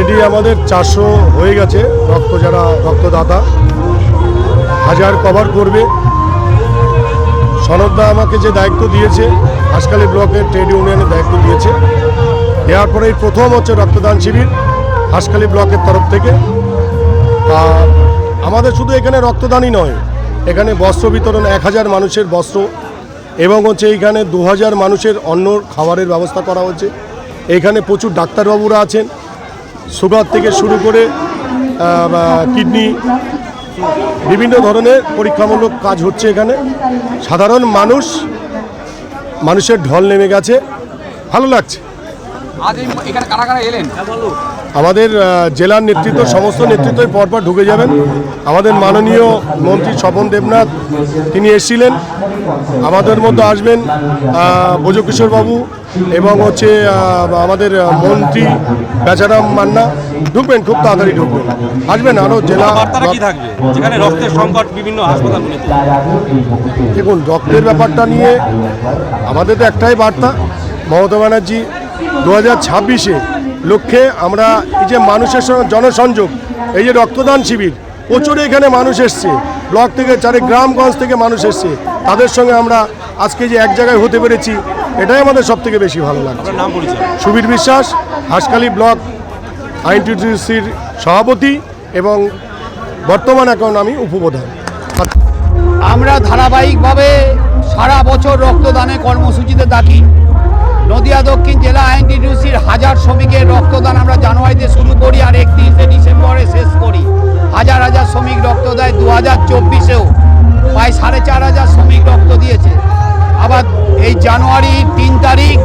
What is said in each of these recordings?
Already আমাদের চারশো হয়ে গেছে রক্ত যারা, রক্তদাতা। হাজার কভার করবে। সনদদা আমাকে যে দায়িত্ব দিয়েছে হাসকালি ব্লকের ট্রেড ইউনিয়নের দায়িত্ব দিয়েছে। দেওয়ার পরে প্রথম হচ্ছে রক্তদান শিবির হাসকালি ব্লকের তরফ থেকে। আর আমাদের শুধু এখানে রক্তদানই নয়, এখানে বস্ত্র বিতরণ এক হাজার মানুষের বস্ত্র এবং হচ্ছে এইখানে দু হাজার মানুষের অন্য খাবারের ব্যবস্থা করা হচ্ছে। এইখানে প্রচুর ডাক্তারবাবুরা আছেন। সুগার থেকে শুরু করে কিডনি, বিভিন্ন ধরনের পরীক্ষামূলক কাজ হচ্ছে এখানে। সাধারণ মানুষ, মানুষের ঢল নেমে গেছে। ভালো লাগছে। আজ এখানে কারা কারা এলেন? আমাদের জেলার নেতৃত্ব সমস্ত নেতৃত্বই পরপর ঢুকে যাবেন। আমাদের মাননীয় মন্ত্রী স্বপন দেবনাথ তিনি এসেছিলেন। আমাদের মধ্যে আসবেন বাবু এবং হচ্ছে আমাদের মন্ত্রী বেচারাম মান্না। ঢুকবেন খুব তাড়াতাড়ি ঢুকবেন। আসবেন আরও জেলা বার্তাটা কি যেখানে রক্তের সংকট বিভিন্ন হাসপাতালগুলিতে দেখুন রক্তের ব্যাপারটা নিয়ে আমাদের তো একটাই বার্তা। মমতা ব্যানার্জি দু হাজার ছাব্বিশে লক্ষ্যে আমরা এই যে মানুষের সঙ্গে জনসংযোগ এই যে রক্তদান শিবির প্রচুর এখানে মানুষ এসছে। ব্লক থেকে চারে গ্রামগঞ্জ থেকে মানুষ এসছে। তাদের সঙ্গে আমরা আজকে যে এক জায়গায় হতে পেরেছি এটাই আমাদের সব থেকে বেশি ভালো লাগছে। আপনার নাম পরিচয়? সুবীর বিশ্বাস হাসখালি ব্লক আইনটিটিউসির সভাপতি এবং বর্তমান এখন আমি উপপ্রধান। আমরা ধারাবাহিকভাবে সারা বছর রক্তদানের কর্মসূচিতে থাকি। নদিয়া, দক্ষিণ জেলা আইনটিটিউসির হাজার শ্রমিকের রক্তদান আমরা জানুয়ারিতে শুরু করি আর একত্রিশে ডিসেম্বরে শেষ করি। হাজার হাজার শ্রমিক রক্ত দেয় দু হাজার চব্বিশেও। প্রায় সাড়ে চার হাজার শ্রমিক রক্ত দিয়েছে। আবার এই জানুয়ারি তিন তারিখ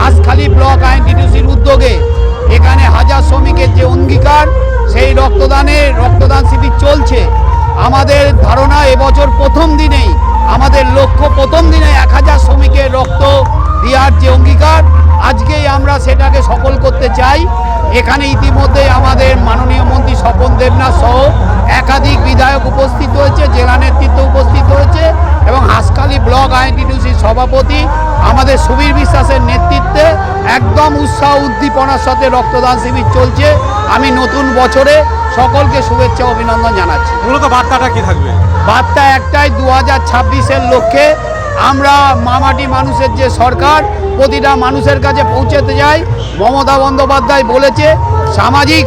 হাঁসখালি ব্লক আইনটিটিউসির উদ্যোগে এখানে হাজার শ্রমিকের যে অঙ্গীকার, সেই রক্তদানে রক্তদান শিবির চলছে। আমাদের ধারণা এবছর প্রথম দিনেই করতে চাই। এখানে ইতিমধ্যে আমাদের মাননীয় মন্ত্রী স্বপন দেবনাথ সহ একাধিক বিধায়ক উপস্থিত হয়েছে জেলা নেতৃত্ব উপস্থিত হয়েছে এবং হাসখালি ব্লক আইনটিটিউসির সভাপতি আমাদের সুবীর বিশ্বাসের নেতৃত্বে একদম উৎসাহ উদ্দীপনার সাথে রক্তদান শিবির চলছে। আমি নতুন বছরে সকলকে শুভেচ্ছা অভিনন্দন জানাচ্ছি। মূলত বার্তাটা কি থাকবে? বার্তা একটাই দু হাজার ছাব্বিশের লক্ষ্যে আমরা মামাটি মানুষের যে সরকার, প্রতিটা মানুষের কাছে পৌঁছতে যাই। মমতা বন্দ্যোপাধ্যায় বলেছে, সামাজিক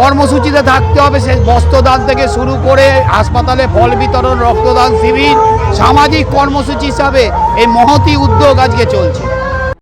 কর্মসূচিতে থাকতে হবে। সে বস্ত্রদান থেকে শুরু করে হাসপাতালে ফল বিতরণ, রক্তদান, শিবির, সামাজিক কর্মসূচি হিসাবে এই মহতি উদ্যোগ আজকে চলছে।